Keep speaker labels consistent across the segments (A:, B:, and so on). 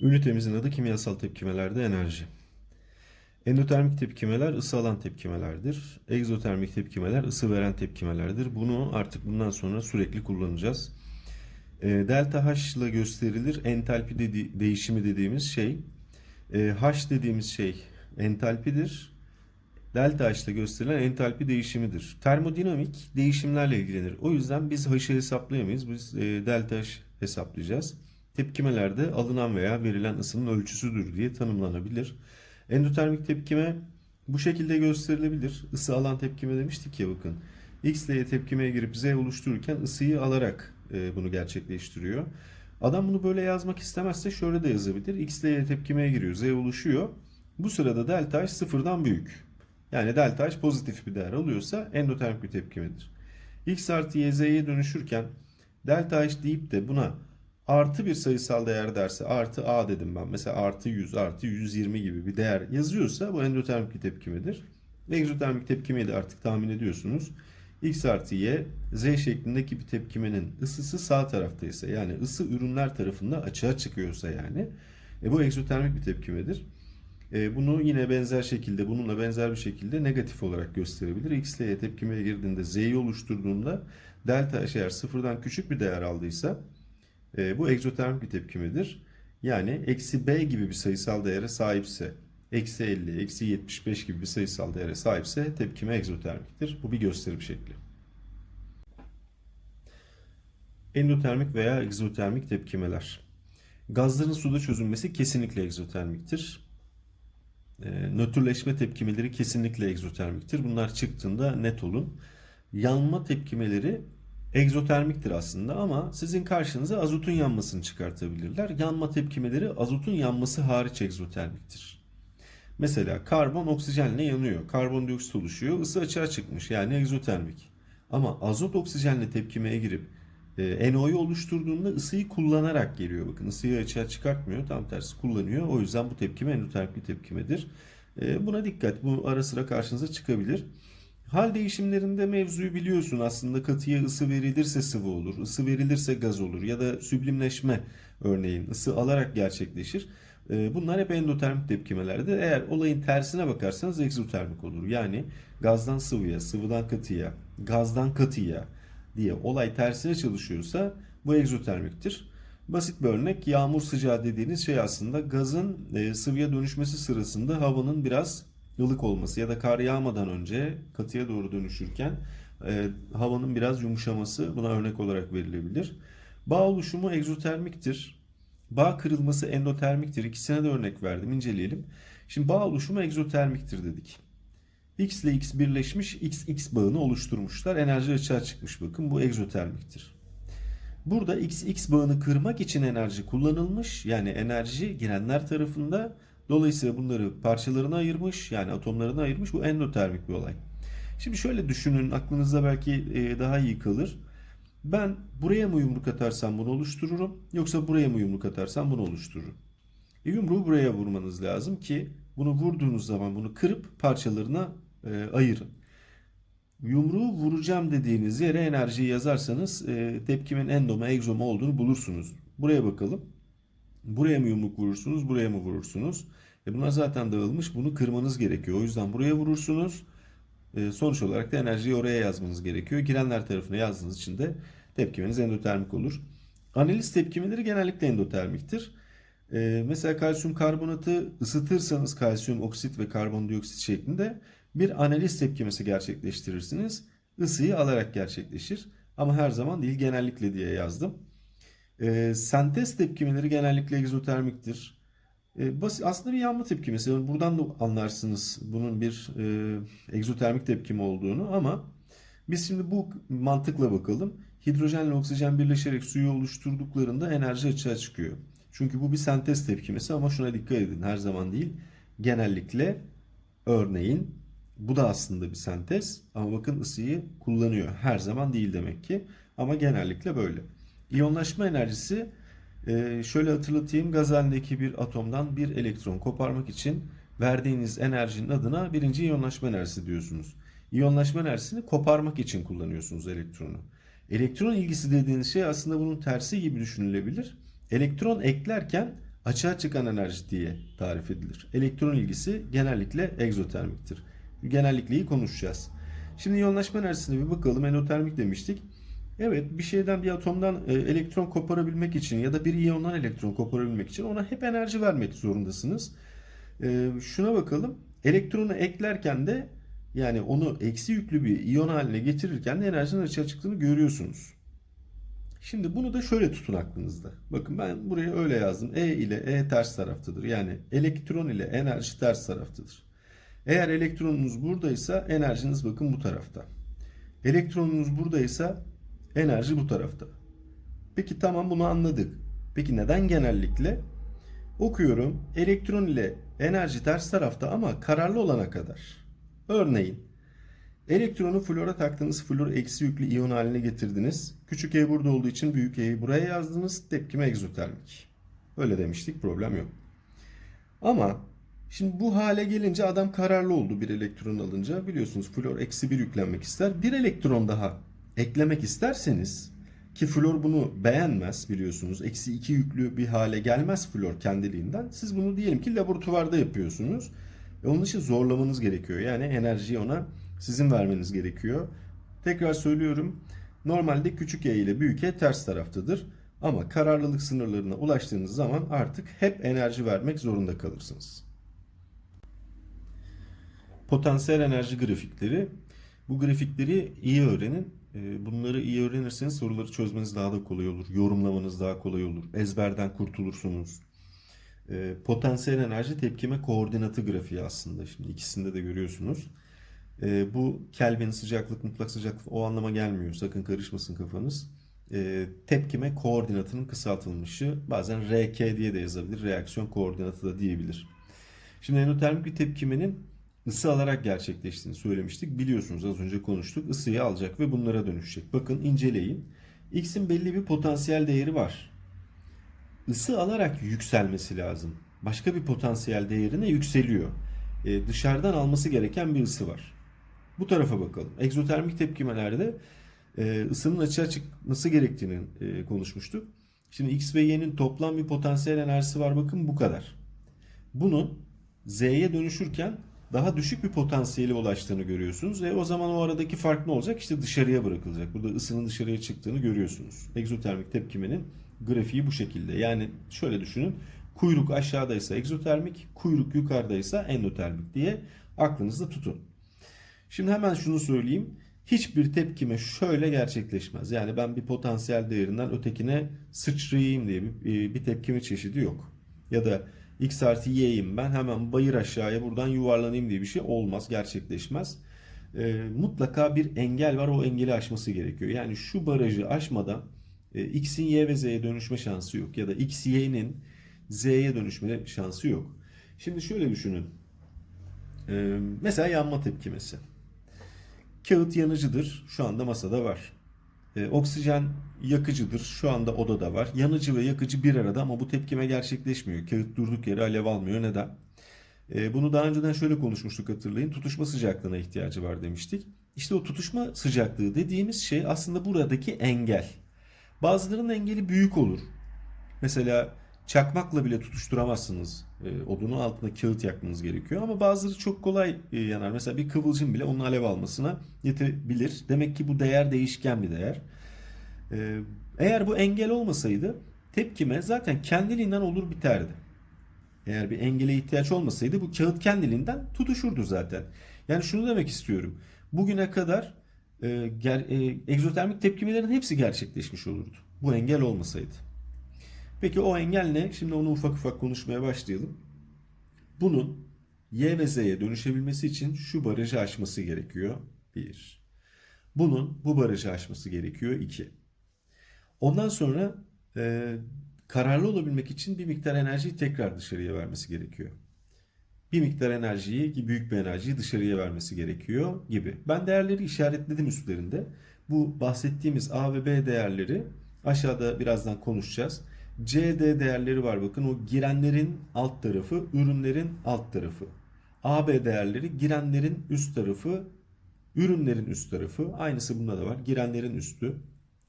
A: Ünitemizin adı kimyasal tepkimelerde enerji. Endotermik tepkimeler ısı alan tepkimelerdir. Egzotermik tepkimeler ısı veren tepkimelerdir. Bunu artık bundan sonra sürekli kullanacağız. E, delta H ile gösterilir. Entalpi dedi- değişimi dediğimiz şey. E, H dediğimiz şey entalpidir. Delta H ile gösterilen entalpi değişimidir. Termodinamik değişimlerle ilgilenir. O yüzden biz H'ı hesaplayamayız. Biz e, delta H hesaplayacağız. Tepkimelerde alınan veya verilen ısının ölçüsüdür diye tanımlanabilir. Endotermik tepkime bu şekilde gösterilebilir. Isı alan tepkime demiştik ya bakın. X ile Y tepkimeye girip Z oluştururken ısıyı alarak e, bunu gerçekleştiriyor. Adam bunu böyle yazmak istemezse şöyle de yazabilir. X ile Y tepkimeye giriyor. Z oluşuyor. Bu sırada delta H sıfırdan büyük. Yani delta H pozitif bir değer alıyorsa endotermik bir tepkimedir. X artı Y Z'ye dönüşürken delta H deyip de buna artı bir sayısal değer derse artı A dedim ben. Mesela artı 100 artı 120 gibi bir değer yazıyorsa bu endotermik bir tepkimedir. Egzotermik tepkimeyi de artık tahmin ediyorsunuz. X artı Y Z şeklindeki bir tepkimenin ısısı sağ taraftaysa yani ısı ürünler tarafında açığa çıkıyorsa yani e, bu egzotermik bir tepkimedir. E, bunu yine benzer şekilde bununla benzer bir şekilde negatif olarak gösterebilir. X ile Y tepkimeye girdiğinde Z'yi oluşturduğunda delta eğer sıfırdan küçük bir değer aldıysa e, bu egzotermik bir tepkimedir. Yani eksi B gibi bir sayısal değere sahipse, eksi 50, eksi 75 gibi bir sayısal değere sahipse tepkime egzotermiktir. Bu bir gösterim şekli. Endotermik veya egzotermik tepkimeler. Gazların suda çözünmesi kesinlikle egzotermiktir. E, nötrleşme tepkimeleri kesinlikle egzotermiktir. Bunlar çıktığında net olun. Yanma tepkimeleri egzotermiktir aslında ama sizin karşınıza azotun yanmasını çıkartabilirler. Yanma tepkimeleri azotun yanması hariç egzotermiktir. Mesela karbon oksijenle yanıyor. Karbondioksit oluşuyor. Isı açığa çıkmış yani egzotermik. Ama azot oksijenle tepkimeye girip e, NO'yu oluşturduğunda ısıyı kullanarak geliyor. Bakın ısıyı açığa çıkartmıyor. Tam tersi kullanıyor. O yüzden bu tepkime endotermik bir tepkimedir. E, buna dikkat. Bu ara sıra karşınıza çıkabilir. Hal değişimlerinde mevzuyu biliyorsun. Aslında katıya ısı verilirse sıvı olur. ısı verilirse gaz olur. Ya da süblimleşme örneğin ısı alarak gerçekleşir. E, Bunlar hep endotermik tepkimelerdir. Eğer olayın tersine bakarsanız egzotermik olur. Yani gazdan sıvıya, sıvıdan katıya, gazdan katıya diye olay tersine çalışıyorsa bu egzotermiktir. Basit bir örnek yağmur sıcağı dediğiniz şey aslında gazın e, sıvıya dönüşmesi sırasında havanın biraz ılık olması ya da kar yağmadan önce katıya doğru dönüşürken e, havanın biraz yumuşaması buna örnek olarak verilebilir. Bağ oluşumu egzotermiktir. Bağ kırılması endotermiktir. İkisine de örnek verdim. inceleyelim. Şimdi bağ oluşumu egzotermiktir dedik. X ile X birleşmiş XX bağını oluşturmuşlar. Enerji açığa çıkmış bakın bu egzotermiktir. Burada XX bağını kırmak için enerji kullanılmış. Yani enerji girenler tarafında. Dolayısıyla bunları parçalarına ayırmış. Yani atomlarına ayırmış. Bu endotermik bir olay. Şimdi şöyle düşünün aklınızda belki e, daha iyi kalır. Ben buraya mı yumruk atarsam bunu oluştururum. Yoksa buraya mı yumruk atarsam bunu oluştururum. E, yumruğu buraya vurmanız lazım ki bunu vurduğunuz zaman bunu kırıp parçalarına e, ayırın. Yumruğu vuracağım dediğiniz yere enerjiyi yazarsanız e, tepkimin endoma egzoma olduğunu bulursunuz. Buraya bakalım. Buraya mı yumruk vurursunuz, buraya mı vurursunuz? E bunlar zaten dağılmış. Bunu kırmanız gerekiyor. O yüzden buraya vurursunuz. E, sonuç olarak da enerjiyi oraya yazmanız gerekiyor. Girenler tarafına yazdığınız için de tepkimeniz endotermik olur. Analiz tepkimeleri genellikle endotermiktir. E, mesela kalsiyum karbonatı ısıtırsanız kalsiyum oksit ve karbondioksit şeklinde bir analiz tepkimesi gerçekleştirirsiniz. Isıyı alarak gerçekleşir. Ama her zaman değil genellikle diye yazdım. E, sentez tepkimeleri genellikle egzotermiktir. E, basit, aslında bir yanma tepkimesi. Yani buradan da anlarsınız bunun bir e, egzotermik tepkime olduğunu ama biz şimdi bu mantıkla bakalım. Hidrojenle oksijen birleşerek suyu oluşturduklarında enerji açığa çıkıyor. Çünkü bu bir sentez tepkimesi ama şuna dikkat edin her zaman değil. Genellikle örneğin bu da aslında bir sentez ama bakın ısıyı kullanıyor. Her zaman değil demek ki ama genellikle böyle. İyonlaşma enerjisi e, şöyle hatırlatayım gaz bir atomdan bir elektron koparmak için verdiğiniz enerjinin adına birinci iyonlaşma enerjisi diyorsunuz. İyonlaşma enerjisini koparmak için kullanıyorsunuz elektronu. Elektron ilgisi dediğiniz şey aslında bunun tersi gibi düşünülebilir. Elektron eklerken açığa çıkan enerji diye tarif edilir. Elektron ilgisi genellikle egzotermiktir. Genellikleyi konuşacağız. Şimdi iyonlaşma enerjisine bir bakalım. Endotermik demiştik. Evet bir şeyden bir atomdan e, elektron koparabilmek için ya da bir iyondan elektron koparabilmek için ona hep enerji vermek zorundasınız. E, şuna bakalım. Elektronu eklerken de yani onu eksi yüklü bir iyon haline getirirken de enerjinin açığa çıktığını görüyorsunuz. Şimdi bunu da şöyle tutun aklınızda. Bakın ben buraya öyle yazdım. E ile E ters taraftadır. Yani elektron ile enerji ters taraftadır. Eğer elektronunuz buradaysa enerjiniz bakın bu tarafta. Elektronunuz buradaysa enerji bu tarafta. Peki tamam bunu anladık. Peki neden genellikle? Okuyorum. Elektron ile enerji ters tarafta ama kararlı olana kadar. Örneğin elektronu flora taktınız. Flor eksi yüklü iyon haline getirdiniz. Küçük e burada olduğu için büyük e'yi buraya yazdınız. Tepkime egzotermik. Öyle demiştik problem yok. Ama şimdi bu hale gelince adam kararlı oldu bir elektron alınca. Biliyorsunuz flor eksi bir yüklenmek ister. Bir elektron daha eklemek isterseniz ki flor bunu beğenmez biliyorsunuz. Eksi 2 yüklü bir hale gelmez flor kendiliğinden. Siz bunu diyelim ki laboratuvarda yapıyorsunuz. E onun için zorlamanız gerekiyor. Yani enerjiyi ona sizin vermeniz gerekiyor. Tekrar söylüyorum. Normalde küçük e ile büyük e ters taraftadır. Ama kararlılık sınırlarına ulaştığınız zaman artık hep enerji vermek zorunda kalırsınız. Potansiyel enerji grafikleri. Bu grafikleri iyi öğrenin. Ee, Bunları iyi öğrenirseniz soruları çözmeniz daha da kolay olur. Yorumlamanız daha kolay olur. Ezberden kurtulursunuz. Ee, Potansiyel enerji tepkime koordinatı grafiği aslında. Şimdi ikisinde de görüyorsunuz. Ee, Bu Kelvin sıcaklık, mutlak sıcaklık o anlama gelmiyor. Sakın karışmasın kafanız. Tepkime koordinatının kısaltılmışı. Bazen RK diye de yazabilir. Reaksiyon koordinatı da diyebilir. Şimdi endotermik bir tepkimenin ısı alarak gerçekleştiğini söylemiştik. Biliyorsunuz az önce konuştuk. Isıyı alacak ve bunlara dönüşecek. Bakın inceleyin. X'in belli bir potansiyel değeri var. Isı alarak yükselmesi lazım. Başka bir potansiyel değerine yükseliyor. Ee, dışarıdan alması gereken bir ısı var. Bu tarafa bakalım. Egzotermik tepkimelerde e, ısının açığa çıkması gerektiğini e, konuşmuştuk. Şimdi X ve Y'nin toplam bir potansiyel enerjisi var. Bakın bu kadar. Bunun Z'ye dönüşürken daha düşük bir potansiyele ulaştığını görüyorsunuz. Ve o zaman o aradaki fark ne olacak? İşte dışarıya bırakılacak. Burada ısının dışarıya çıktığını görüyorsunuz. Egzotermik tepkimenin grafiği bu şekilde. Yani şöyle düşünün. Kuyruk aşağıdaysa egzotermik, kuyruk yukarıdaysa endotermik diye aklınızda tutun. Şimdi hemen şunu söyleyeyim. Hiçbir tepkime şöyle gerçekleşmez. Yani ben bir potansiyel değerinden ötekine sıçrayayım diye bir, bir tepkime çeşidi yok. Ya da x artı y'yim ben hemen bayır aşağıya buradan yuvarlanayım diye bir şey olmaz, gerçekleşmez. E, mutlaka bir engel var, o engeli aşması gerekiyor. Yani şu barajı aşmadan e, x'in y ve z'ye dönüşme şansı yok. Ya da x, y'nin z'ye dönüşme şansı yok. Şimdi şöyle düşünün. E, mesela yanma tepkimesi. Kağıt yanıcıdır. Şu anda masada var. E, oksijen yakıcıdır. Şu anda odada var. Yanıcı ve yakıcı bir arada ama bu tepkime gerçekleşmiyor. Kağıt durduk yere alev almıyor. Neden? E, bunu daha önceden şöyle konuşmuştuk hatırlayın. Tutuşma sıcaklığına ihtiyacı var demiştik. İşte o tutuşma sıcaklığı dediğimiz şey aslında buradaki engel. Bazılarının engeli büyük olur. Mesela çakmakla bile tutuşturamazsınız. E, odunun altında kağıt yakmanız gerekiyor. Ama bazıları çok kolay e, yanar. Mesela bir kıvılcım bile onun alev almasına yetebilir. Demek ki bu değer değişken bir değer. E, eğer bu engel olmasaydı tepkime zaten kendiliğinden olur biterdi. Eğer bir engele ihtiyaç olmasaydı bu kağıt kendiliğinden tutuşurdu zaten. Yani şunu demek istiyorum. Bugüne kadar e, ger, e, egzotermik tepkimelerin hepsi gerçekleşmiş olurdu. Bu engel olmasaydı. Peki o engel ne? Şimdi onu ufak ufak konuşmaya başlayalım. Bunun Y ve Z'ye dönüşebilmesi için şu barajı aşması gerekiyor. 1. Bunun bu barajı aşması gerekiyor. 2. Ondan sonra e, kararlı olabilmek için bir miktar enerjiyi tekrar dışarıya vermesi gerekiyor. Bir miktar enerjiyi ki büyük bir enerjiyi dışarıya vermesi gerekiyor gibi. Ben değerleri işaretledim üstlerinde. Bu bahsettiğimiz A ve B değerleri aşağıda birazdan konuşacağız. CD değerleri var bakın o girenlerin alt tarafı, ürünlerin alt tarafı. AB değerleri girenlerin üst tarafı, ürünlerin üst tarafı. Aynısı bunda da var. Girenlerin üstü,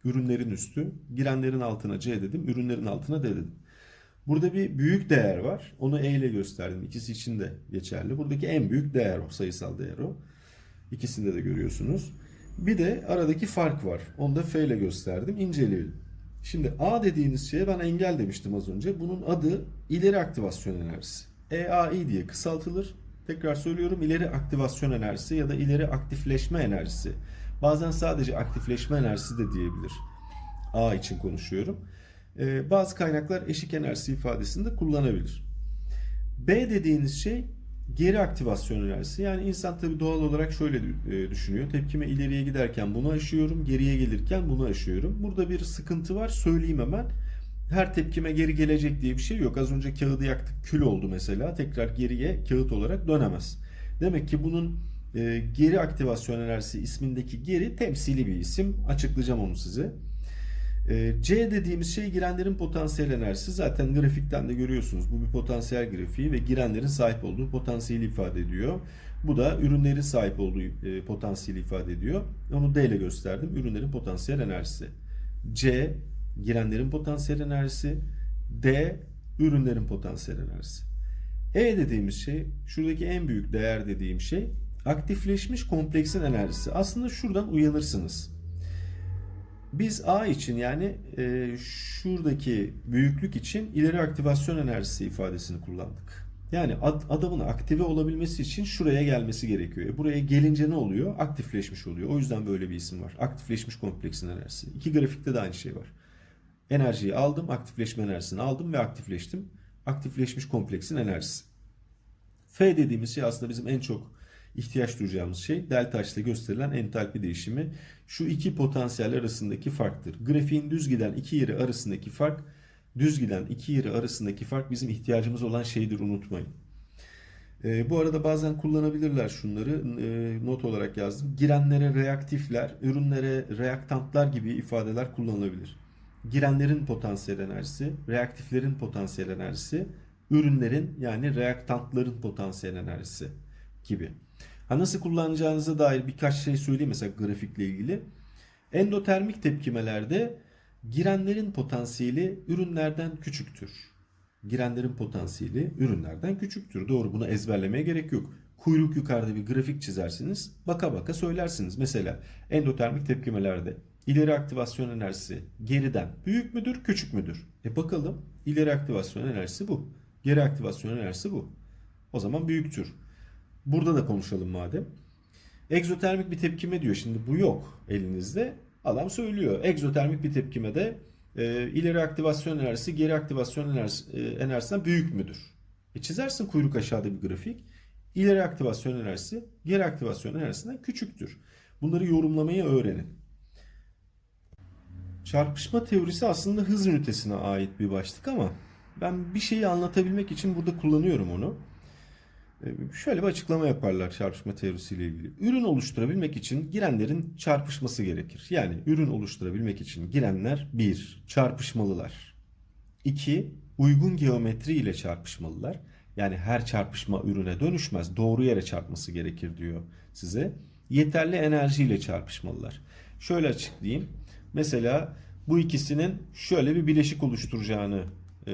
A: ürünlerin üstü, girenlerin altına C dedim, ürünlerin altına D dedim. Burada bir büyük değer var. Onu E ile gösterdim. İkisi için de geçerli. Buradaki en büyük değer o. Sayısal değer o. İkisinde de görüyorsunuz. Bir de aradaki fark var. Onu da F ile gösterdim. İnceleyelim. Şimdi A dediğiniz şeye ben engel demiştim az önce. Bunun adı ileri aktivasyon enerjisi. EAI diye kısaltılır. Tekrar söylüyorum ileri aktivasyon enerjisi ya da ileri aktifleşme enerjisi. Bazen sadece aktifleşme enerjisi de diyebilir. A için konuşuyorum. Ee, bazı kaynaklar eşik enerjisi ifadesini de kullanabilir. B dediğiniz şey geri aktivasyon enerjisi. Yani insan tabii doğal olarak şöyle e, düşünüyor. Tepkime ileriye giderken bunu aşıyorum, geriye gelirken bunu aşıyorum. Burada bir sıkıntı var. Söyleyeyim hemen. Her tepkime geri gelecek diye bir şey yok. Az önce kağıdı yaktık, kül oldu mesela. Tekrar geriye kağıt olarak dönemez. Demek ki bunun e, geri aktivasyon enerjisi ismindeki geri temsili bir isim. Açıklayacağım onu size. E, C dediğimiz şey girenlerin potansiyel enerjisi. Zaten grafikten de görüyorsunuz. Bu bir potansiyel grafiği ve girenlerin sahip olduğu potansiyeli ifade ediyor. Bu da ürünlerin sahip olduğu e, potansiyeli ifade ediyor. Onu D ile gösterdim. Ürünlerin potansiyel enerjisi. C girenlerin potansiyel enerjisi. D ürünlerin potansiyel enerjisi. E dediğimiz şey, şuradaki en büyük değer dediğim şey aktifleşmiş kompleksin enerjisi. Aslında şuradan uyanırsınız. Biz A için yani e, şuradaki büyüklük için ileri aktivasyon enerjisi ifadesini kullandık. Yani ad, adamın aktive olabilmesi için şuraya gelmesi gerekiyor. E, buraya gelince ne oluyor? Aktifleşmiş oluyor. O yüzden böyle bir isim var. Aktifleşmiş kompleksin enerjisi. İki grafikte de aynı şey var. Enerjiyi aldım, aktifleşme enerjisini aldım ve aktifleştim. Aktifleşmiş kompleksin enerjisi. F dediğimiz şey aslında bizim en çok ihtiyaç duyacağımız şey delta H'te gösterilen entalpi değişimi. Şu iki potansiyel arasındaki farktır. Grafiğin düz giden iki yeri arasındaki fark, düz giden iki yeri arasındaki fark bizim ihtiyacımız olan şeydir unutmayın. E, bu arada bazen kullanabilirler şunları e, not olarak yazdım. Girenlere reaktifler, ürünlere reaktantlar gibi ifadeler kullanılabilir. Girenlerin potansiyel enerjisi, reaktiflerin potansiyel enerjisi, ürünlerin yani reaktantların potansiyel enerjisi gibi. Ha nasıl kullanacağınıza dair birkaç şey söyleyeyim mesela grafikle ilgili. Endotermik tepkimelerde girenlerin potansiyeli ürünlerden küçüktür. Girenlerin potansiyeli ürünlerden küçüktür. Doğru bunu ezberlemeye gerek yok. Kuyruk yukarıda bir grafik çizersiniz. Baka baka söylersiniz. Mesela endotermik tepkimelerde ileri aktivasyon enerjisi geriden büyük müdür, küçük müdür? E bakalım ileri aktivasyon enerjisi bu. Geri aktivasyon enerjisi bu. O zaman büyüktür. Burada da konuşalım madem. Egzotermik bir tepkime diyor. Şimdi bu yok elinizde. Adam söylüyor. Egzotermik bir tepkimede e, ileri aktivasyon enerjisi geri aktivasyon enerjisi, e, enerjisinden büyük müdür? E çizersin kuyruk aşağıda bir grafik. İleri aktivasyon enerjisi geri aktivasyon enerjisinden küçüktür. Bunları yorumlamayı öğrenin. Çarpışma teorisi aslında hız ünitesine ait bir başlık ama ben bir şeyi anlatabilmek için burada kullanıyorum onu. Ee, Şöyle bir açıklama yaparlar çarpışma teorisiyle ilgili. Ürün oluşturabilmek için girenlerin çarpışması gerekir. Yani ürün oluşturabilmek için girenler 1. Çarpışmalılar. 2. Uygun geometri ile çarpışmalılar. Yani her çarpışma ürüne dönüşmez. Doğru yere çarpması gerekir diyor size. Yeterli enerjiyle çarpışmalılar. Şöyle açıklayayım. Mesela bu ikisinin şöyle bir bileşik oluşturacağını e,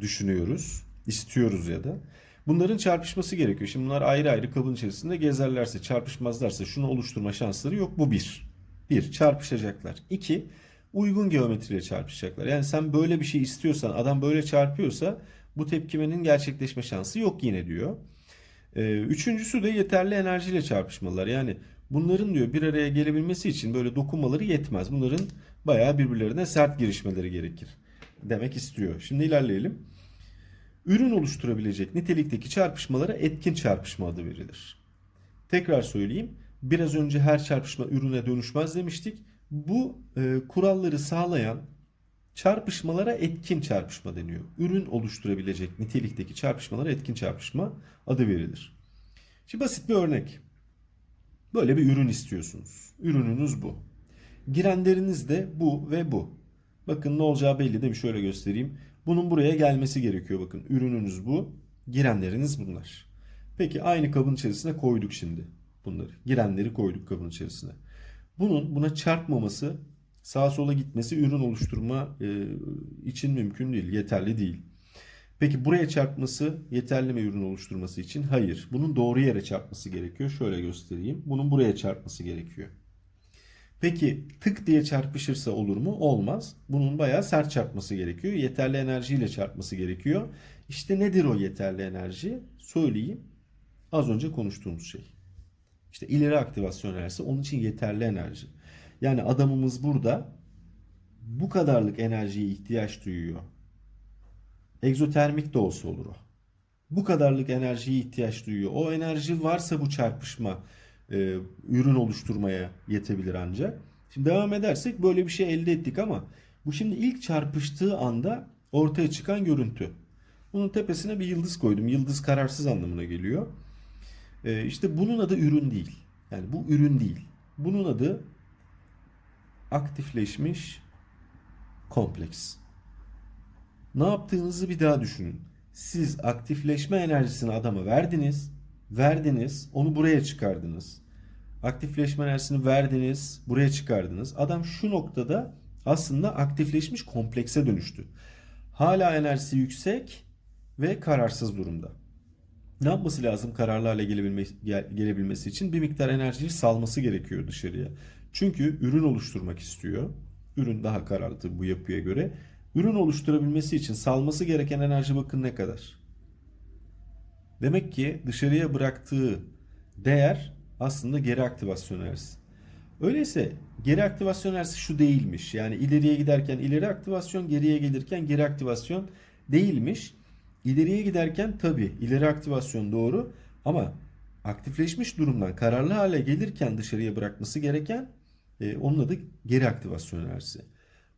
A: düşünüyoruz. istiyoruz ya da. Bunların çarpışması gerekiyor. Şimdi bunlar ayrı ayrı kabın içerisinde gezerlerse, çarpışmazlarsa şunu oluşturma şansları yok. Bu bir. Bir, çarpışacaklar. İki, uygun geometriyle çarpışacaklar. Yani sen böyle bir şey istiyorsan, adam böyle çarpıyorsa bu tepkimenin gerçekleşme şansı yok yine diyor. Ee, üçüncüsü de yeterli enerjiyle çarpışmalılar. Yani bunların diyor bir araya gelebilmesi için böyle dokunmaları yetmez. Bunların bayağı birbirlerine sert girişmeleri gerekir demek istiyor. Şimdi ilerleyelim. Ürün oluşturabilecek nitelikteki çarpışmalara etkin çarpışma adı verilir. Tekrar söyleyeyim. Biraz önce her çarpışma ürüne dönüşmez demiştik. Bu e, kuralları sağlayan çarpışmalara etkin çarpışma deniyor. Ürün oluşturabilecek nitelikteki çarpışmalara etkin çarpışma adı verilir. Şimdi basit bir örnek. Böyle bir ürün istiyorsunuz. Ürününüz bu. Girenleriniz de bu ve bu. Bakın ne olacağı belli değil mi? Şöyle göstereyim. Bunun buraya gelmesi gerekiyor bakın. Ürününüz bu. Girenleriniz bunlar. Peki aynı kabın içerisine koyduk şimdi bunları. Girenleri koyduk kabın içerisine. Bunun buna çarpmaması, sağa sola gitmesi ürün oluşturma e, için mümkün değil, yeterli değil. Peki buraya çarpması yeterli mi ürün oluşturması için? Hayır. Bunun doğru yere çarpması gerekiyor. Şöyle göstereyim. Bunun buraya çarpması gerekiyor. Peki tık diye çarpışırsa olur mu? Olmaz. Bunun bayağı sert çarpması gerekiyor. Yeterli enerjiyle çarpması gerekiyor. İşte nedir o yeterli enerji? Söyleyeyim. Az önce konuştuğumuz şey. İşte ileri aktivasyon enerjisi onun için yeterli enerji. Yani adamımız burada bu kadarlık enerjiye ihtiyaç duyuyor. Egzotermik de olsa olur o. Bu kadarlık enerjiye ihtiyaç duyuyor. O enerji varsa bu çarpışma e, ürün oluşturmaya yetebilir ancak. Şimdi devam edersek böyle bir şey elde ettik ama bu şimdi ilk çarpıştığı anda ortaya çıkan görüntü. Bunun tepesine bir yıldız koydum. Yıldız kararsız anlamına geliyor. E, işte bunun adı ürün değil. Yani bu ürün değil. Bunun adı aktifleşmiş kompleks. Ne yaptığınızı bir daha düşünün. Siz aktifleşme enerjisini adama verdiniz. Verdiniz. Onu buraya çıkardınız. Aktifleşme enerjisini verdiniz. Buraya çıkardınız. Adam şu noktada aslında aktifleşmiş komplekse dönüştü. Hala enerjisi yüksek ve kararsız durumda. Ne yapması lazım kararlı hale gelebilmesi, gelebilmesi için? Bir miktar enerjiyi salması gerekiyor dışarıya. Çünkü ürün oluşturmak istiyor. Ürün daha kararlı bu yapıya göre. Ürün oluşturabilmesi için salması gereken enerji bakın ne kadar. Demek ki dışarıya bıraktığı değer aslında geri aktivasyon enerjisi. Öyleyse geri aktivasyon enerjisi şu değilmiş. Yani ileriye giderken ileri aktivasyon, geriye gelirken geri aktivasyon değilmiş. İleriye giderken tabi ileri aktivasyon doğru ama aktifleşmiş durumdan kararlı hale gelirken dışarıya bırakması gereken e, onun adı geri aktivasyon enerjisi.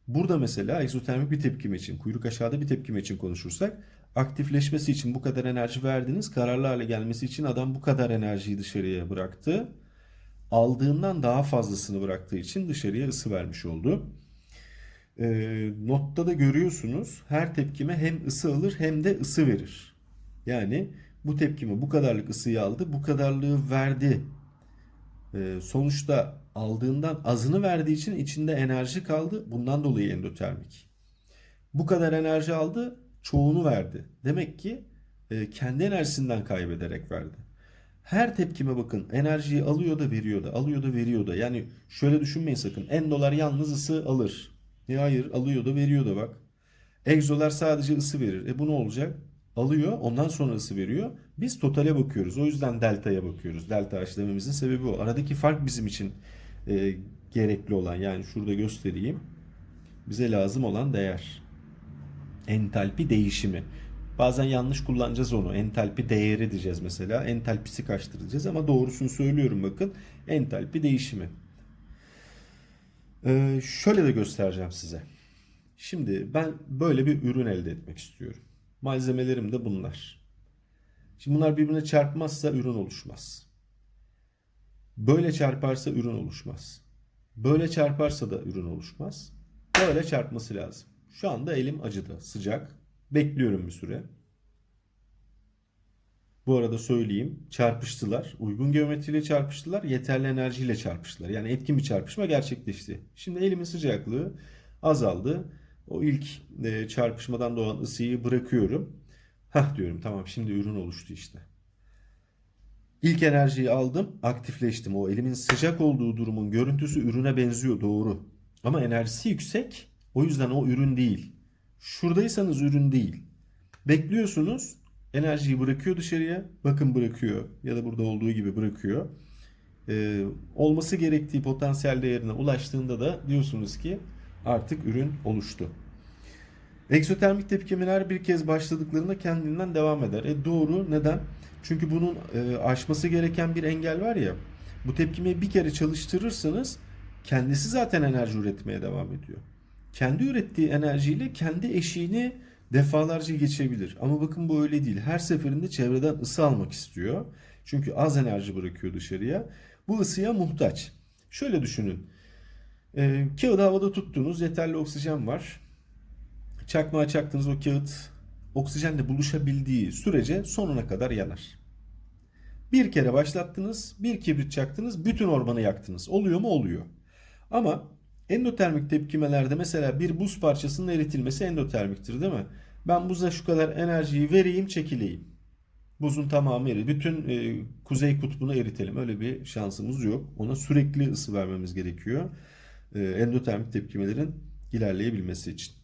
A: Burada mesela egzotermik bir tepkime için, kuyruk aşağıda bir tepkime için konuşursak aktifleşmesi için bu kadar enerji verdiniz. Kararlı hale gelmesi için adam bu kadar enerjiyi dışarıya bıraktı. Aldığından daha fazlasını bıraktığı için dışarıya ısı vermiş oldu. E, notta da görüyorsunuz her tepkime hem ısı alır hem de ısı verir. Yani bu tepkime bu kadarlık ısıyı aldı, bu kadarlığı verdi. E, sonuçta aldığından azını verdiği için içinde enerji kaldı. Bundan dolayı endotermik. Bu kadar enerji aldı, çoğunu verdi. Demek ki e, kendi enerjisinden kaybederek verdi. Her tepkime bakın enerjiyi alıyor da veriyor da alıyor da veriyor da. Yani şöyle düşünmeyin sakın. Endolar yalnız ısı alır. E hayır alıyor da veriyor da bak. Egzolar sadece ısı verir. E bu ne olacak? Alıyor ondan sonra ısı veriyor. Biz totale bakıyoruz. O yüzden delta'ya bakıyoruz. Delta H sebebi o. Aradaki fark bizim için e, gerekli olan yani şurada göstereyim. Bize lazım olan değer. Entalpi değişimi. Bazen yanlış kullanacağız onu. Entalpi değeri diyeceğiz mesela. Entalpisi kaçtır ama doğrusunu söylüyorum bakın. Entalpi değişimi. Ee, şöyle de göstereceğim size. Şimdi ben böyle bir ürün elde etmek istiyorum. Malzemelerim de bunlar. Şimdi bunlar birbirine çarpmazsa ürün oluşmaz. Böyle çarparsa ürün oluşmaz. Böyle çarparsa da ürün oluşmaz. Böyle çarpması lazım. Şu anda elim acıdı, sıcak. Bekliyorum bir süre. Bu arada söyleyeyim. Çarpıştılar. Uygun geometriyle çarpıştılar. Yeterli enerjiyle çarpıştılar. Yani etkin bir çarpışma gerçekleşti. Şimdi elimin sıcaklığı azaldı. O ilk e, çarpışmadan doğan ısıyı bırakıyorum. Hah diyorum tamam şimdi ürün oluştu işte. İlk enerjiyi aldım, aktifleştim. O elimin sıcak olduğu durumun görüntüsü ürüne benziyor doğru. Ama enerjisi yüksek. O yüzden o ürün değil. Şuradaysanız ürün değil. Bekliyorsunuz. Enerjiyi bırakıyor dışarıya. Bakın bırakıyor. Ya da burada olduğu gibi bırakıyor. Ee, olması gerektiği potansiyel değerine ulaştığında da diyorsunuz ki artık ürün oluştu. Egzotermik tepkimeler bir kez başladıklarında kendinden devam eder. E doğru. Neden? Çünkü bunun e, aşması gereken bir engel var ya. Bu tepkimeyi bir kere çalıştırırsanız kendisi zaten enerji üretmeye devam ediyor. Kendi ürettiği enerjiyle kendi eşiğini defalarca geçebilir. Ama bakın bu öyle değil. Her seferinde çevreden ısı almak istiyor. Çünkü az enerji bırakıyor dışarıya. Bu ısıya muhtaç. Şöyle düşünün. E, kağıdı havada tuttunuz. Yeterli oksijen var. Çakmağa çaktığınız o kağıt oksijenle buluşabildiği sürece sonuna kadar yanar. Bir kere başlattınız, bir kibrit çaktınız, bütün ormanı yaktınız. Oluyor mu? Oluyor. Ama endotermik tepkimelerde mesela bir buz parçasının eritilmesi endotermiktir değil mi? Ben buza şu kadar enerjiyi vereyim, çekileyim. Buzun tamamı eri. Bütün e, kuzey kutbunu eritelim. Öyle bir şansımız yok. Ona sürekli ısı vermemiz gerekiyor. E, endotermik tepkimelerin ilerleyebilmesi için.